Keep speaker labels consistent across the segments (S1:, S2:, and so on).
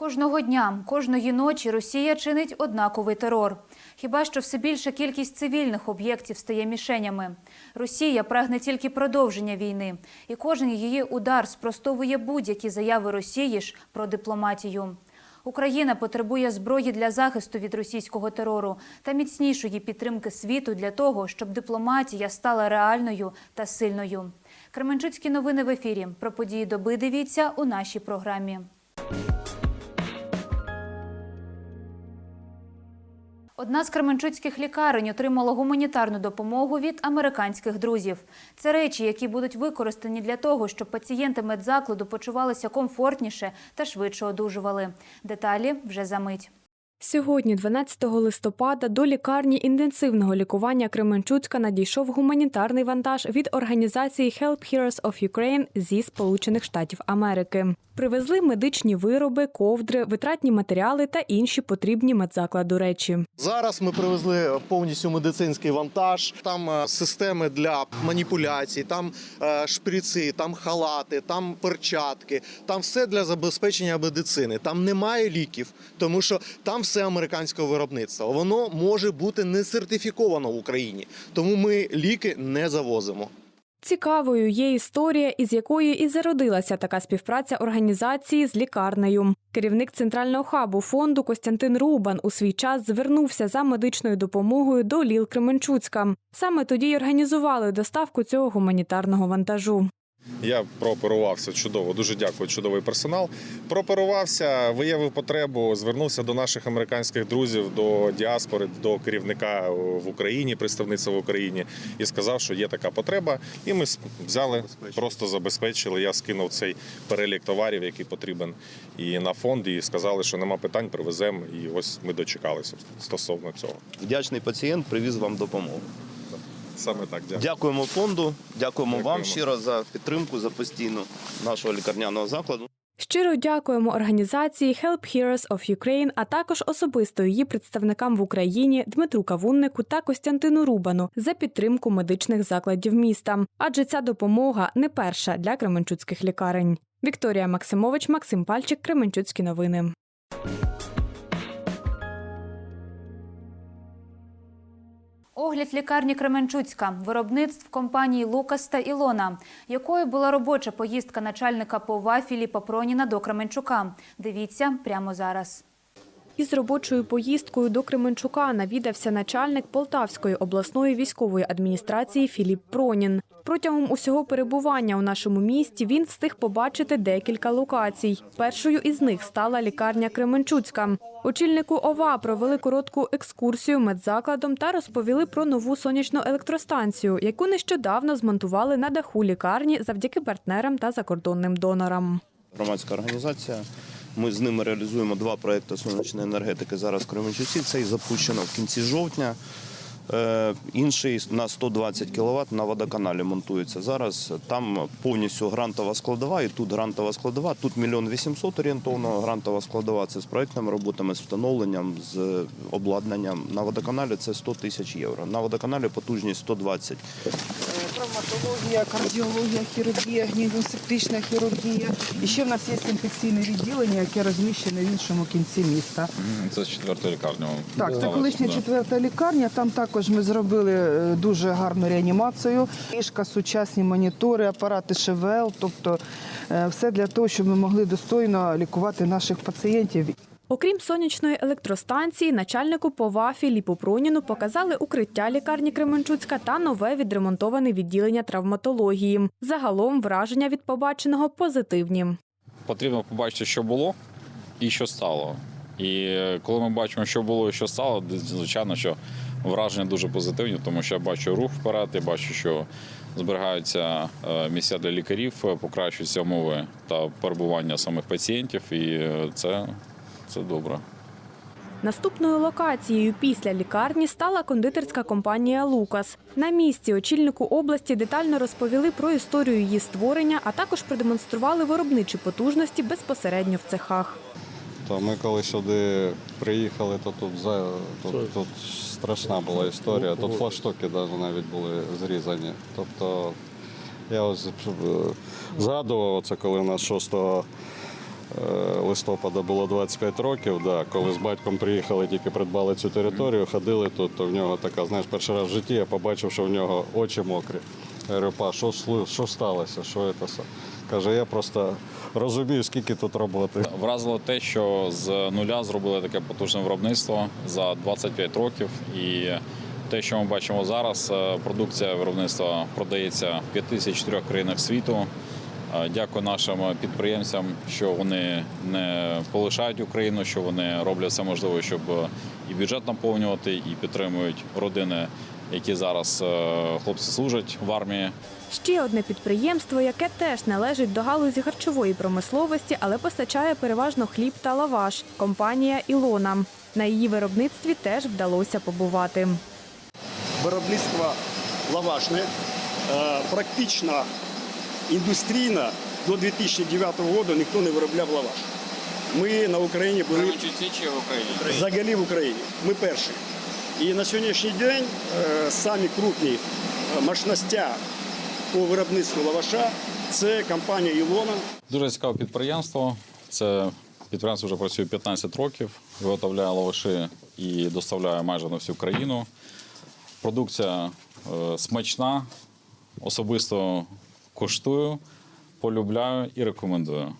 S1: Кожного дня, кожної ночі Росія чинить однаковий терор. Хіба що все більша кількість цивільних об'єктів стає мішенями. Росія прагне тільки продовження війни, і кожен її удар спростовує будь-які заяви Росії ж про дипломатію. Україна потребує зброї для захисту від російського терору та міцнішої підтримки світу для того, щоб дипломатія стала реальною та сильною. Кременчуцькі новини в ефірі. Про події доби дивіться у нашій програмі. Одна з кременчуцьких лікарень отримала гуманітарну допомогу від американських друзів. Це речі, які будуть використані для того, щоб пацієнти медзакладу почувалися комфортніше та швидше одужували. Деталі вже за мить.
S2: Сьогодні, 12 листопада, до лікарні інтенсивного лікування Кременчуцька надійшов гуманітарний вантаж від організації Help Heroes of Ukraine зі Сполучених Штатів Америки. Привезли медичні вироби, ковдри, витратні матеріали та інші потрібні медзакладу речі.
S3: Зараз ми привезли повністю медицинський вантаж. Там е, системи для маніпуляцій, там е, шприци, там халати, там перчатки, там все для забезпечення медицини. Там немає ліків, тому що там все американського виробництва. Воно може бути не сертифіковано в Україні, тому ми ліки не завозимо.
S2: Цікавою є історія, із якої і зародилася така співпраця організації з лікарнею. Керівник центрального хабу фонду Костянтин Рубан у свій час звернувся за медичною допомогою до Ліл Кременчуцька. Саме тоді й організували доставку цього гуманітарного вантажу.
S4: Я прооперувався чудово. Дуже дякую, чудовий персонал. Прооперувався, виявив потребу, звернувся до наших американських друзів, до діаспори, до керівника в Україні, представництва в Україні, і сказав, що є така потреба. І ми взяли, просто забезпечили. Я скинув цей перелік товарів, який потрібен і на фонд, і сказали, що нема питань, привеземо. І ось ми дочекалися стосовно цього.
S5: Вдячний пацієнт привіз вам допомогу.
S4: Саме так, дякую.
S5: Дякуємо фонду, дякуємо вам щиро за підтримку, за постійну нашого лікарняного закладу.
S2: Щиро дякуємо організації Help Heroes of Ukraine, а також особисто її представникам в Україні Дмитру Кавуннику та Костянтину Рубану за підтримку медичних закладів міста. Адже ця допомога не перша для кременчуцьких лікарень. Вікторія Максимович, Максим Пальчик, Кременчуцькі новини.
S1: Огляд лікарні Кременчуцька, виробництв компанії Лукас та Ілона, якою була робоча поїздка начальника ПОВА Філіпа Проніна до Кременчука. Дивіться прямо зараз.
S2: Із робочою поїздкою до Кременчука навідався начальник Полтавської обласної військової адміністрації Філіп Пронін. Протягом усього перебування у нашому місті він встиг побачити декілька локацій. Першою із них стала лікарня Кременчуцька. Очільнику ОВА провели коротку екскурсію медзакладом та розповіли про нову сонячну електростанцію, яку нещодавно змонтували на даху лікарні завдяки партнерам та закордонним донорам.
S5: Громадська організація. Ми з ними реалізуємо два проекти сонячної енергетики зараз в Кременчуці. Цей запущено в кінці жовтня. Е, Інший на 120 кВт на водоканалі монтується зараз. Там повністю грантова складова, і тут грантова складова. Тут мільйон вісімсот орієнтовно. Грантова складова це з проектними роботами, з встановленням, з обладнанням. На водоканалі це 100 тисяч євро. На водоканалі потужність 120.
S6: Травматологія, кардіологія, хірургія, гнівосептична хірургія. І ще в нас є інфекційне відділення, яке розміщене в іншому кінці міста.
S7: Це з четвертої лікарні.
S6: Так, це колишня четверта лікарня. Там також ми зробили е, дуже гарну реанімацію. Ліжка, сучасні монітори, апарати ШВЛ, тобто е, все для того, щоб ми могли достойно лікувати наших пацієнтів.
S2: Окрім сонячної електростанції, начальнику ПОВА Філіпу Проніну показали укриття лікарні Кременчуцька та нове відремонтоване відділення травматології. Загалом враження від побаченого позитивні.
S7: Потрібно побачити, що було і що стало. І коли ми бачимо, що було і що стало, звичайно, що враження дуже позитивні, тому що я бачу рух вперед, я бачу, що зберігаються е, місця для лікарів, е, покращуються умови та перебування самих пацієнтів, і е, це, це добре.
S2: Наступною локацією після лікарні стала кондитерська компанія Лукас. На місці очільнику області детально розповіли про історію її створення, а також продемонстрували виробничі потужності безпосередньо в цехах.
S8: То ми коли сюди приїхали, то тут, за, тут, тут страшна була історія. Тут флагштоки навіть були зрізані. Тобто я ось е, згадував це, коли у нас 6 е, листопада було 25 років. Да, коли з батьком приїхали, тільки придбали цю територію, ходили тут, то в нього така, знаєш, перший раз в житті я побачив, що в нього очі мокрі. Я говорю, па, що, що сталося? Що це? все?» Каже, я просто розумію, скільки тут роботи.
S7: Вразило те, що з нуля зробили таке потужне виробництво за 25 років. І те, що ми бачимо зараз, е, продукція виробництва продається в 54 країнах світу. Е, Дякую нашим підприємцям, що вони не полишають Україну, що вони роблять все можливе, щоб і бюджет наповнювати, і підтримують родини, які зараз е, хлопці служать в армії.
S2: Ще одне підприємство, яке теж належить до галузі харчової промисловості, але постачає переважно хліб та лаваш – компанія Ілона. На її виробництві теж вдалося побувати.
S9: виробництво лавашне, е, практично індустрійно до 2009 року ніхто не виробляв лаваш. Ми на Україні були
S7: в Україні?
S9: взагалі в Україні. Ми перші. І на сьогоднішній день е, самі крупні е, мощностя по виробництву лаваша це компанія Ілона.
S7: Дуже цікаве підприємство. Це підприємство вже працює 15 років, виготовляє лаваші і доставляє майже на всю країну. Продукція е, смачна, особисто коштую, полюбляю і рекомендую.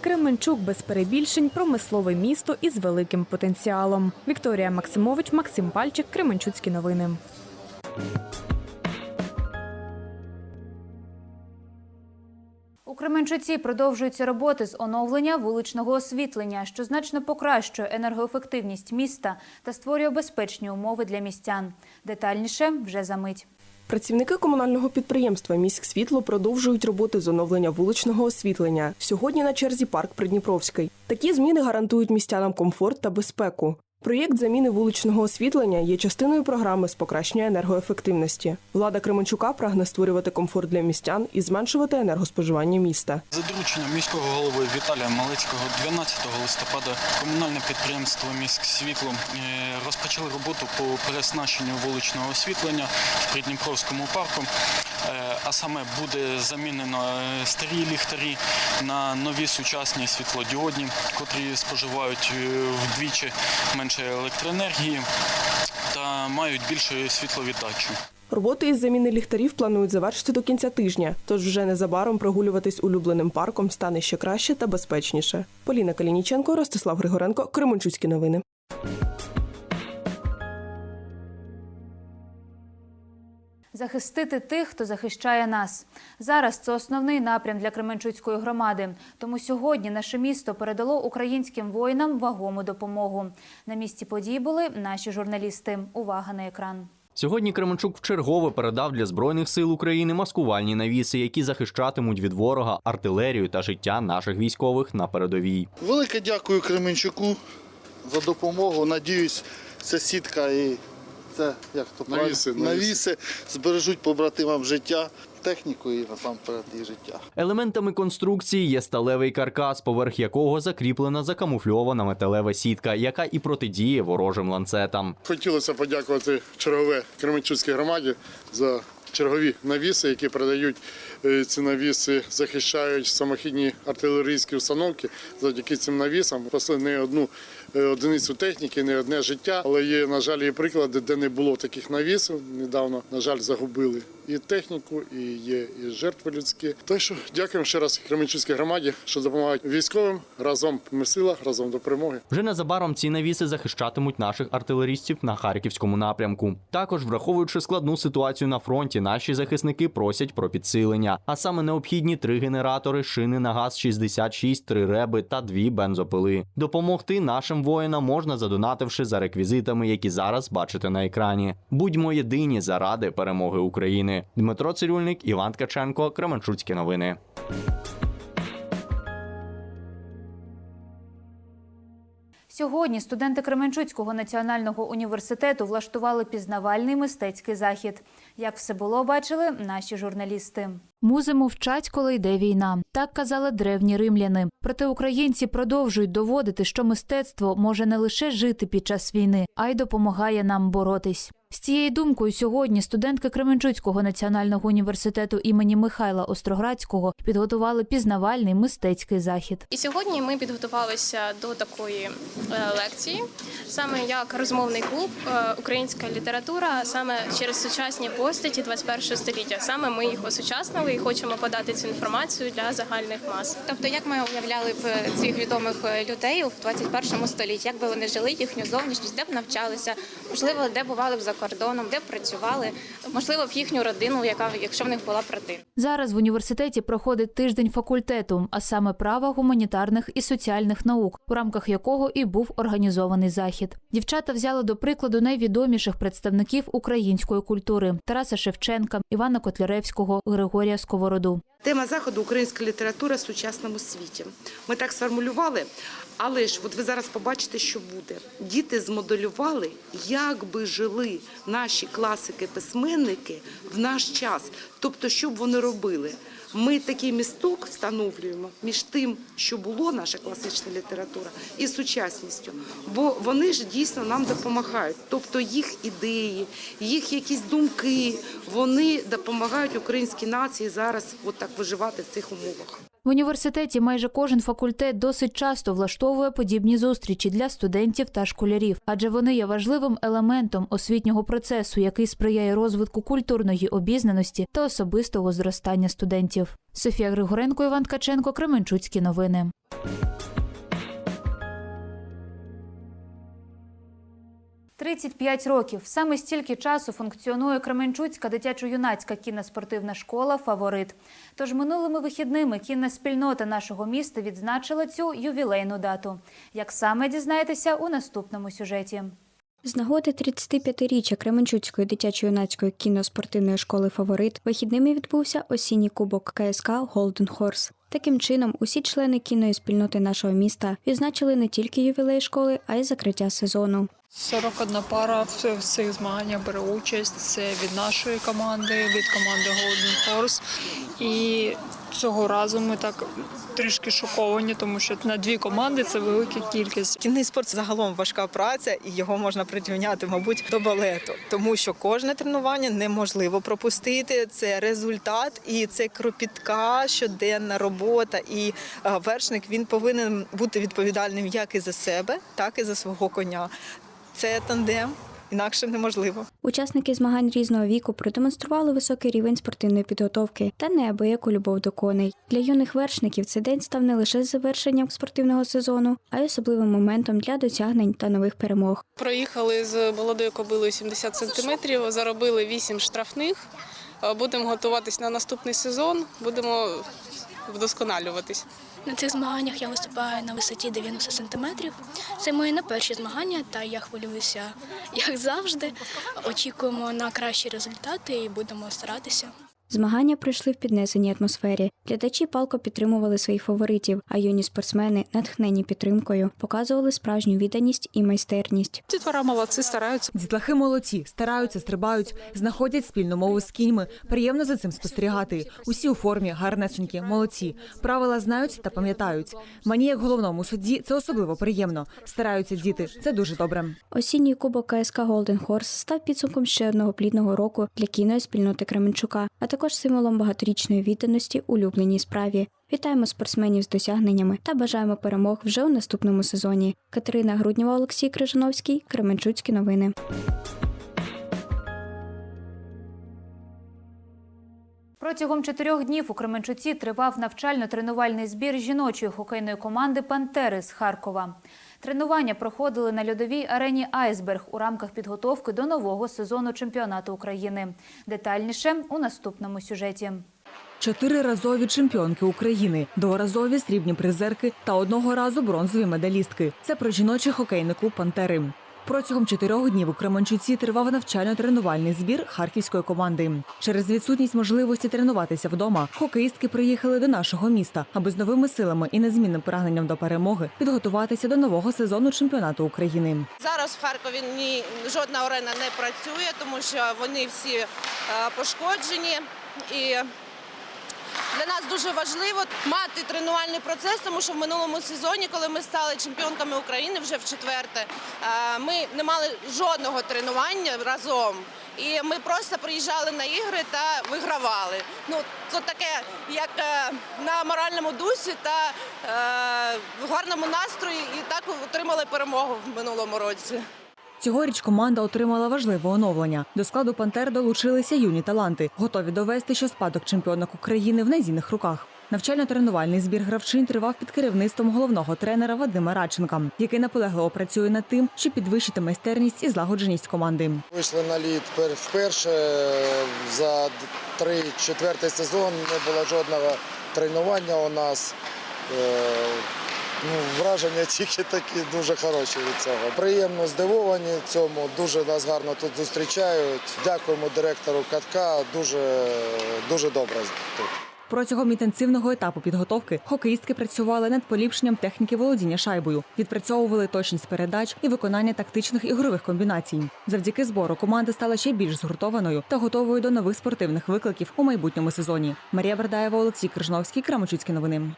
S2: Кременчук без перебільшень промислове місто із великим потенціалом. Вікторія Максимович, Максим Пальчик, Кременчуцькі новини.
S1: У Кременчуці продовжуються роботи з оновлення вуличного освітлення, що значно покращує енергоефективність міста та створює безпечні умови для містян. Детальніше вже за мить.
S10: Працівники комунального підприємства «Міськсвітло» продовжують роботи з оновлення вуличного освітлення. Сьогодні на черзі парк Придніпровський. Такі зміни гарантують містянам комфорт та безпеку. Проєкт заміни вуличного освітлення є частиною програми з покращення енергоефективності. Влада Кременчука прагне створювати комфорт для містян і зменшувати енергоспоживання міста.
S11: За дорученням міського голови Віталія Малецького 12 листопада комунальне підприємство «Міськ Світло» е, розпочали роботу по переоснащенню вуличного освітлення в Придніпровському парку. А саме буде замінено е, старі ліхтарі на нові сучасні світлодіодні, котрі споживають е, вдвічі менше електроенергії та мають більшу світловіддачу.
S10: Роботи із заміни ліхтарів планують завершити до кінця тижня, тож вже незабаром прогулюватись улюбленим парком стане ще краще та безпечніше. Поліна Калініченко, Ростислав Григоренко, Кременчуцькі новини.
S1: Захистити тих, хто захищає нас. Зараз це основний напрям для Кременчуцької громади. Тому сьогодні наше місто передало українським воїнам вагому допомогу. На місці подій були наші журналісти. Увага на екран.
S12: Сьогодні Кременчук вчергове передав для збройних сил України маскувальні навіси, які захищатимуть від ворога артилерію та життя наших військових на передовій.
S13: Велике дякую Кременчуку за допомогу. Надіюсь, ця сітка і це як то
S8: Навіси,
S13: правильно?
S8: навіси.
S13: навіси збережуть побратимам життя, техніку і насамперед і життя.
S12: Елементами конструкції є сталевий каркас, поверх якого закріплена закамуфльована металева сітка, яка і протидіє ворожим ланцетам.
S8: Хотілося подякувати чергове Кременчуцькій громаді за чергові навіси, які передають е, ці навіси, захищають самохідні артилерійські установки. Завдяки цим навісам спасли не одну одиницю техніки, не одне життя. Але є, на жаль, і приклади, де не було таких навісів. Недавно, на жаль, загубили і техніку, і є і жертви людські. Так що дякуємо ще раз Кременчуцькій громаді, що допомагають військовим. Разом ми сила, разом до перемоги.
S12: Вже незабаром ці навіси захищатимуть наших артилерістів на харківському напрямку. Також, враховуючи складну ситуацію на фронті, наші захисники просять про підсилення, а саме необхідні три генератори, шини на газ 66, три реби та дві бензопили. Допомогти нашим воїнам можна задонативши за реквізитами, які зараз бачите на екрані. Будьмо єдині заради перемоги України. Дмитро Цирюльник, Іван Ткаченко, Кременчуцькі новини.
S1: Сьогодні студенти Кременчуцького національного університету влаштували пізнавальний мистецький захід. Як все було, бачили наші журналісти. Музи мовчать, коли йде війна. Так казали древні римляни. Проте українці продовжують доводити, що мистецтво може не лише жити під час війни, а й допомагає нам боротись. З цією думкою сьогодні студентки Кременчуцького національного університету імені Михайла Остроградського підготували пізнавальний мистецький захід.
S14: І сьогодні ми підготувалися до такої е, лекції, саме як розмовний клуб е, Українська література, саме через сучасні постаті 21 століття. Саме ми їх осучаснили і хочемо подати цю інформацію для загальних мас.
S15: Тобто, як ми уявляли б цих відомих е, людей у 21 столітті, як би вони жили, їхню зовнішність, де б навчалися, можливо, де бували б за кордоном, де працювали, можливо, б їхню родину, яка якщо в них була б родина.
S1: Зараз в університеті проходить тиждень факультету, а саме права гуманітарних і соціальних наук, у рамках якого і був організований захід. Дівчата взяли до прикладу найвідоміших представників української культури Тараса Шевченка, Івана Котляревського, Григорія Сковороду.
S16: Тема заходу українська література в сучасному світі. Ми так сформулювали, але ж от ви зараз побачите, що буде. Діти змоделювали, як би жили наші класики-письменники в наш час. Тобто, що б вони робили. Ми такий місток встановлюємо між тим, що було наша класична література, і сучасністю. Бо вони ж дійсно нам допомагають. Тобто їх ідеї, їх якісь думки, вони допомагають українській нації зараз от так виживати в цих умовах.
S1: В університеті майже кожен факультет досить часто влаштовує подібні зустрічі для студентів та школярів, адже вони є важливим елементом освітнього процесу, який сприяє розвитку культурної обізнаності та особистого зростання студентів. Софія Григоренко, Іван Ткаченко, Кременчуцькі новини. «35 років. Саме стільки часу функціонує Кременчуцька дитячо-юнацька кіноспортивна школа Фаворит. Тож минулими вихідними кінна спільнота нашого міста відзначила цю ювілейну дату. Як саме дізнаєтеся у наступному сюжеті.
S17: З нагоди 35-річчя Кременчуцької дитячо-юнацької кіноспортивної школи Фаворит вихідними відбувся осінній кубок КСК Голден Хорс. Таким чином, усі члени кінної спільноти нашого міста відзначили не тільки ювілей школи, а й закриття сезону.
S18: 41 пара в цих змаганнях бере участь. Це від нашої команди, від команди Golden Horse. І цього разу ми так трішки шоковані, тому що на дві команди це велика кількість.
S19: Кінний спорт загалом важка праця, і його можна прирівняти, мабуть, до балету, тому що кожне тренування неможливо пропустити. Це результат і це кропітка, щоденна робота. І е, вершник він повинен бути відповідальним як і за себе, так і за свого коня. Це тандем, інакше неможливо.
S17: Учасники змагань різного віку продемонстрували високий рівень спортивної підготовки та неабияку любов до коней. Для юних вершників цей день став не лише завершенням спортивного сезону, а й особливим моментом для досягнень та нових перемог.
S20: Проїхали з молодою кобилою 70 сантиметрів, заробили 8 штрафних. Е, Будемо готуватись на наступний сезон, будемо вдосконалюватись.
S21: На цих змаганнях я виступаю на висоті 90 сантиметрів. Це мої не перші змагання, та я хвилююся, як завжди. Очікуємо на кращі результати і будемо старатися.
S17: Змагання пройшли в піднесеній атмосфері. Глядачі палко підтримували своїх фаворитів, а юні спортсмени, натхнені підтримкою, показували справжню відданість і майстерність.
S22: Дітвора молодці, стараються. Дітлахи молодці, стараються, стрибають, знаходять спільну мову з кіньми. Приємно за цим спостерігати. Усі у формі, гарнесенькі, молодці. Правила знають та пам'ятають. Мені, як головному судді, це особливо приємно. Стараються діти. Це дуже добре.
S17: Осінній кубок КСК Голден Хорс став підсумком ще одного плідного року для кіної спільноти Кременчука, а також символом багаторічної відданості улюбленій справі. Вітаємо спортсменів з досягненнями та бажаємо перемог вже у наступному сезоні. Катерина Груднєва, Олексій Крижановський, Кременчуцькі новини.
S1: Протягом чотирьох днів у Кременчуці тривав навчально-тренувальний збір жіночої хокейної команди Пантери з Харкова. Тренування проходили на льодовій арені Айсберг у рамках підготовки до нового сезону чемпіонату України. Детальніше у наступному сюжеті.
S22: Чотириразові чемпіонки України, дворазові срібні призерки та одного разу бронзові медалістки. Це про жіночий хокейнику Пантери. Протягом чотирьох днів у Кременчуці тривав навчально-тренувальний збір харківської команди. Через відсутність можливості тренуватися вдома, хокеїстки приїхали до нашого міста, аби з новими силами і незмінним прагненням до перемоги підготуватися до нового сезону чемпіонату України.
S23: Зараз в Харкові ні жодна арена не працює, тому що вони всі е, пошкоджені. І Для нас дуже важливо мати тренувальний процес, тому що в минулому сезоні, коли ми стали чемпіонками України вже в четверте, е, ми не мали жодного тренування разом. І ми просто приїжджали на ігри та вигравали. Ну це таке, як е, на моральному дусі та е, в гарному настрої, і так отримали перемогу в минулому році.
S22: Цьогоріч команда отримала важливе оновлення. До складу Пантер долучилися юні таланти, готові довести, що спадок чемпіонок України в надійних руках. Навчально-тренувальний збір гравчин тривав під керівництвом головного тренера Вадима Радченка, який наполегливо працює над тим, щоб підвищити майстерність і злагодженість команди.
S24: Вийшли на лід пер- вперше за три четвертий сезон. Не було жодного тренування у нас. Ну, враження тільки такі дуже хороші від цього. Приємно здивовані цьому. Дуже нас гарно тут зустрічають. Дякуємо директору катка. Дуже дуже добре тут.
S22: Протягом інтенсивного етапу підготовки хокеїстки працювали над поліпшенням техніки володіння шайбою, відпрацьовували точність передач і виконання тактичних ігрових комбінацій. Завдяки збору команда стала ще більш згуртованою та готовою до нових спортивних викликів у майбутньому сезоні. Марія Бердаєва, Олексій Крижновський, Крамочуцькі новини.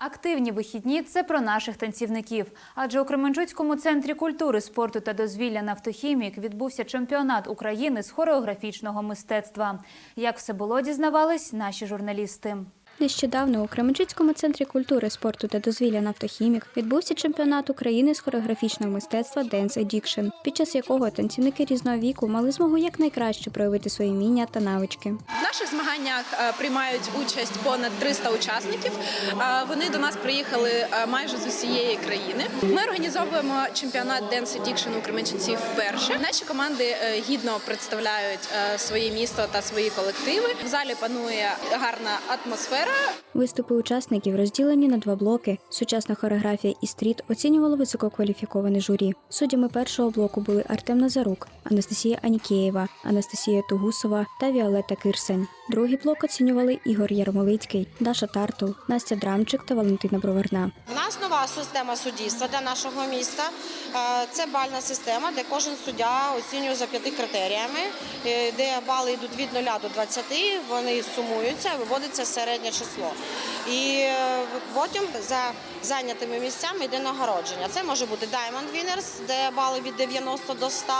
S1: Активні вихідні це про наших танцівників. Адже у Кременчуцькому центрі культури, спорту та дозвілля «Нафтохімік» відбувся чемпіонат України з хореографічного мистецтва. Як все було, дізнавались наші журналісти.
S17: Нещодавно у Кременчуцькому центрі культури, спорту та дозвілля «Нафтохімік» відбувся чемпіонат України з хореографічного мистецтва Dance Addiction, під час якого танцівники різного віку мали змогу якнайкраще проявити свої вміння та навички.
S25: В наших змаганнях е, приймають участь понад 300 учасників. Е, Вони до нас приїхали е, майже з усієї країни. Ми організовуємо чемпіонат Dance Addiction у Кременчуці вперше. Наші команди гідно представляють своє місто та свої колективи. В залі панує гарна атмосфера.
S17: Виступи учасників розділені на два блоки. Сучасна хореографія і стріт оцінювало висококваліфіковане журі. Суддями першого блоку були Артем Назарук, Анастасія Анікєєва, Анастасія Тугусова та Віолетта Кирсень. Другий блок оцінювали Ігор Ярмолицький, Даша Тартул, Настя Драмчик та Валентина Броварна.
S26: У нас нова система суддівства для нашого міста. Е, Це бальна система, де кожен суддя оцінює за п'яти критеріями, е, де бали йдуть від 0 до 20, вони сумуються, виводиться середнє число. І е, потім за зайнятими місцями йде нагородження. Це може бути Diamond Winners, де бали від 90 до 100,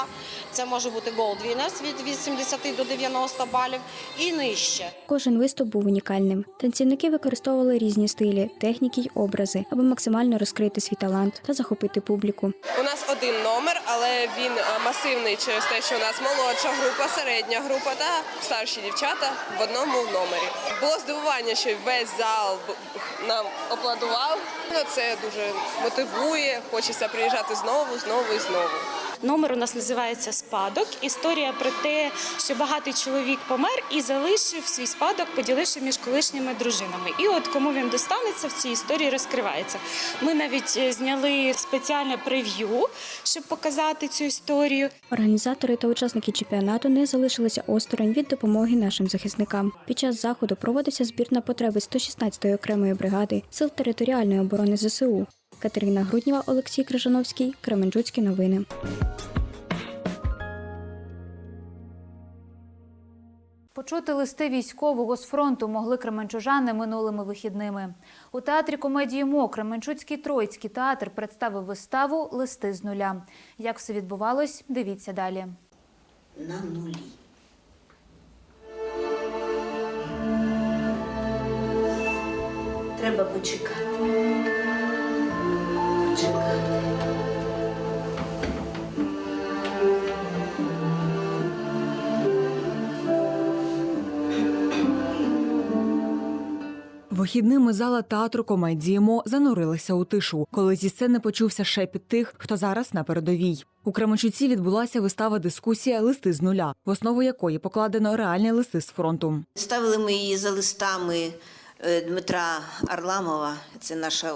S26: це може бути Gold Winners від 80 до 90 балів і нижче.
S17: Кожен виступ був унікальним. Танцівники використовували різні стилі, техніки й образи, аби максимально розкрити свій талант та захопити публіку.
S27: У нас один номер, але він е, масивний через те, що у нас молодша група, середня група та старші дівчата в одному номері. Було здивування, що весь зал нам аплодував. Ну, Це дуже мотивує, хочеться приїжджати знову, знову і знову.
S28: Номер у нас називається Спадок. Історія про те, що багатий чоловік помер і залишив свій спадок, поділивши між колишніми дружинами. І от кому він достанеться в цій історії розкривається. Ми навіть е, зняли спеціальне прев'ю, щоб показати цю історію.
S17: Організатори та учасники чемпіонату не залишилися осторонь від допомоги нашим захисникам. Під час заходу проводився збір на потреби 116-ї окремої бригади сил територіальної оборони ЗСУ. Катерина Грудніва, Олексій Крижановський, Кременчуцькі новини.
S1: Почути листи військового з фронту могли кременчужани минулими вихідними. У театрі комедії МО Кременчуцький Троїцький театр представив виставу Листи з нуля. Як все відбувалось, дивіться далі.
S29: на нулі. Треба почекати.
S22: Вихідними зала театру комедімо занурилися у тишу, коли зі сцени почувся шепіт тих, хто зараз на передовій. У Кременчуці відбулася вистава дискусія Листи з нуля, в основу якої покладено реальні листи з фронту.
S29: Ставили ми її за листами Дмитра Арламова. Це наша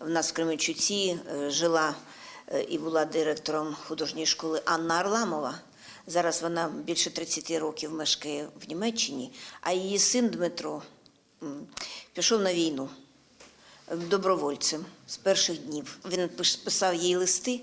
S29: в нас в Кременчуці е, жила е, і була директором художньої школи Анна Арламова. Зараз вона більше 30 років мешкає в Німеччині, а її син Дмитро пішов на війну е, добровольцем з перших днів. Він писав їй листи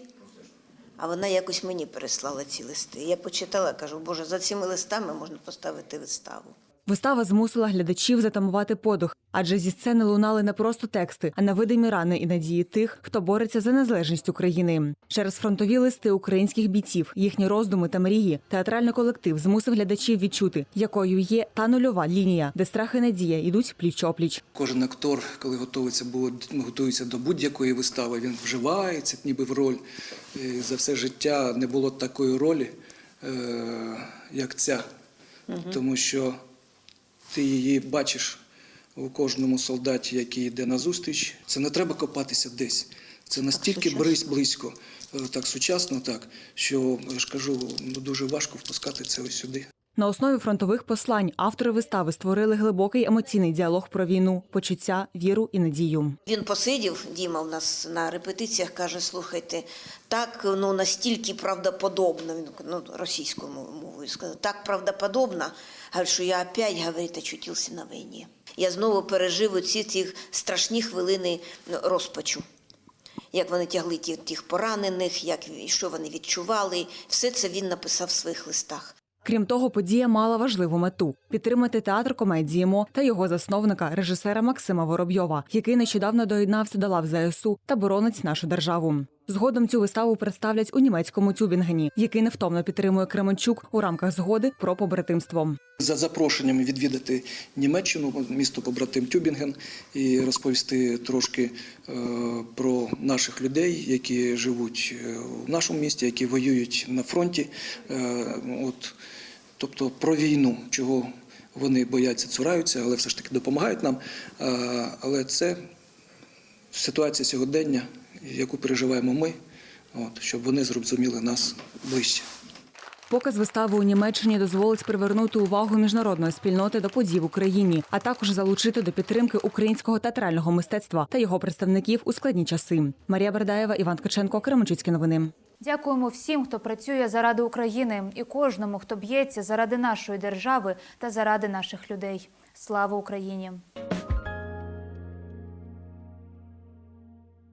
S29: А вона якось мені переслала ці листи. Я почитала, кажу, боже, за цими листами можна поставити виставу.
S22: Вистава змусила глядачів затамувати подих, адже зі сцени лунали не просто тексти, а невидимі рани і надії тих, хто бореться за незалежність України. Через фронтові листи українських бійців, їхні роздуми та мрії, театральний колектив змусив глядачів відчути, якою є та нульова лінія, де страх і надія йдуть пліч опліч.
S30: Кожен актор, коли готується, бо готується до будь-якої вистави, він вживається ніби в роль. І за все життя не було такої ролі, е, як ця, тому що ти її бачиш у кожному солдаті, який йде на зустріч. Це не треба копатися десь. Це настільки близь- близько, е, так сучасно, так що я ж кажу, ну, дуже важко впускати це ось сюди.
S22: На основі фронтових послань автори вистави створили глибокий емоційний діалог про війну, почуття, віру і надію.
S29: Він посидів, Діма в нас на репетиціях каже: слухайте, так ну настільки правдоподобно, він ну, російською мов- мовою сказав, так правдоподобно, що я опять, говорить, очутився на війні. Я знову пережив оці ці страшні хвилини ну, розпачу. Як вони тягли тих поранених, як що вони відчували, все це він написав в своїх листах.
S22: Крім того, подія мала важливу мету підтримати театр комедії МО та його засновника, режисера Максима Воробйова, який нещодавно доєднався до лав ЗСУ та боронить нашу державу. Згодом цю виставу представлять у німецькому Тюбінгені, який невтомно підтримує Кременчук у рамках згоди про побратимство.
S30: За запрошеннями відвідати Німеччину, місто побратим Тюбінген, і розповісти трошки е, про наших людей, які живуть е, в нашому місті, які воюють на фронті. Е, От, тобто про війну, чого вони бояться, цураються, але все ж таки допомагають нам. Е, Але це ситуація сьогодення, яку переживаємо ми, от, щоб вони зрозуміли нас ближче.
S22: Показ вистави у Німеччині дозволить привернути увагу міжнародної спільноти до подій в Україні, а також залучити до підтримки українського театрального мистецтва та його представників у складні часи. Марія Бердаєва, Іван Ткаченко, Кременчуцькі новини.
S1: Дякуємо всім, хто працює заради України, і кожному, хто б'ється заради нашої держави та заради наших людей. Слава Україні!